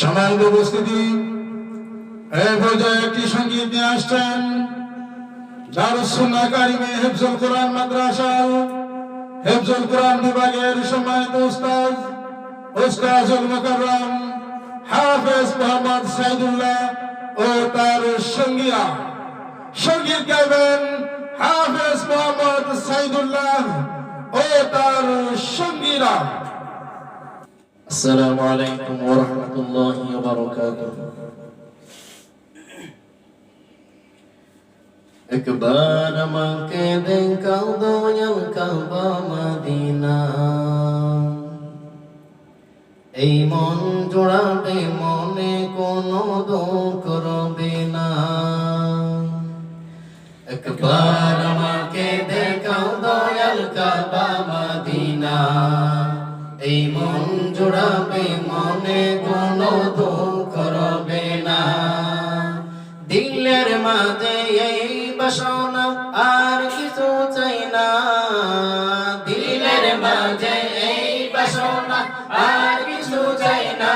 সম্মানিত উপস্থিতি। এই পর্যায়ে একটি সংগীত নিয়ে আসছেন দারুসুন্না কারিমে হেফজুল কোরআন মাদ্রাসা। হেফজুল কোরআন বিভাগের সম্মানিত উস্তাদ উস্তাজুল মুকাররম হাফেজ মোহাম্মদ সাইদুল্লাহ ও তার সঙ্গীরা। সংগীত গাইবেন হাফেজ মোহাম্মদ সাইদুল্লাহ ও তার সঙ্গীরা। السلام عليكم ورحمة الله وبركاته একবার আমাকে দেখাও দয়াল কাবা মদিনা এই মন জোড়াবে মনে কোনো দুঃখ রবে না একবার দিলের মাঝে এই বাসনা আর কিছু চাই না। দিলের মাঝে এই বাসনা আর কিছু চাই না।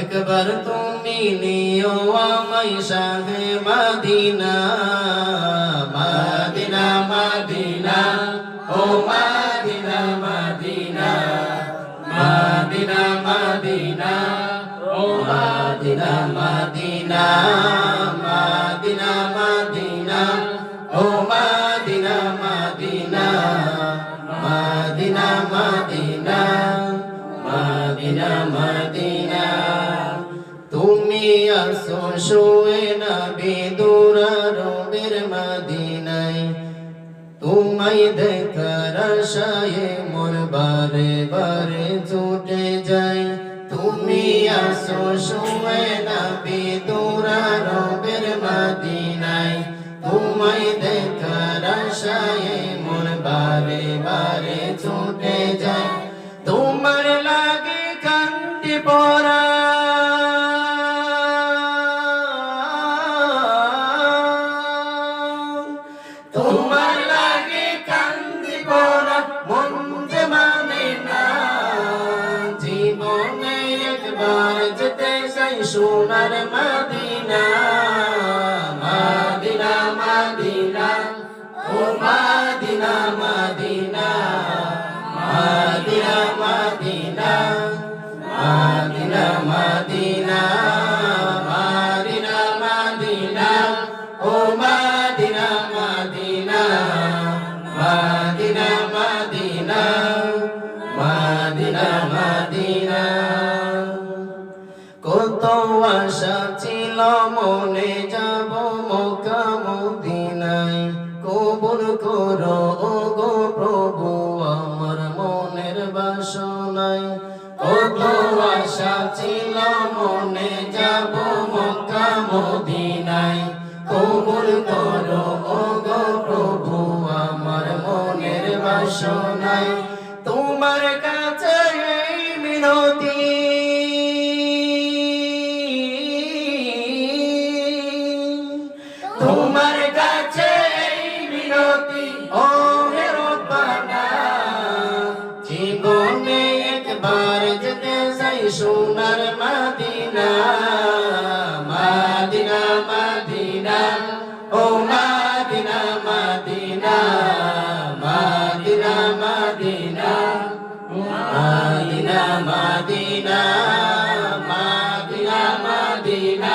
একবার তুমি নিও আমায় শাহে মাদিনা। আসো শুয়ে না বিদুরা রবের মাদিনায়। তোমায় দেখার আশায় মোর বারে বারে ছুটে তুমি আসো শুয়ে সোনার মাদি কত আশা ছিল মনে যাব মক্কা মদিনায় কবুল করো গো প্রভু, আমার মনের বাসনায়। কত আশা ছিল মনে যাব মক্কা মদিনায় কবুল করো গো প্রভু, আমার মনের বাসনায়। সোনার মাদিনা মাদিনা মাদিনা ও মাদিনা মাদিনা মাদিনা মাদিনা মাদিনা মাদিনা মাদিনা মাদিনা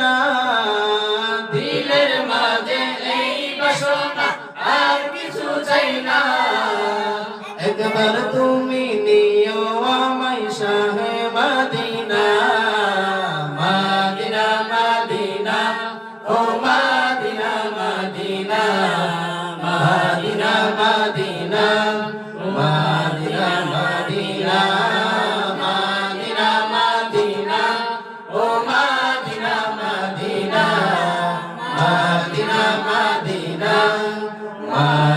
না। দিলের মাঝে এই বাসনা একবার তুমি নিও আমায় শাহে মাদিনা। মাদিনা মাদিনা, ও মাদিনা মাদিনা। মাদিনা মাদিনা Amin.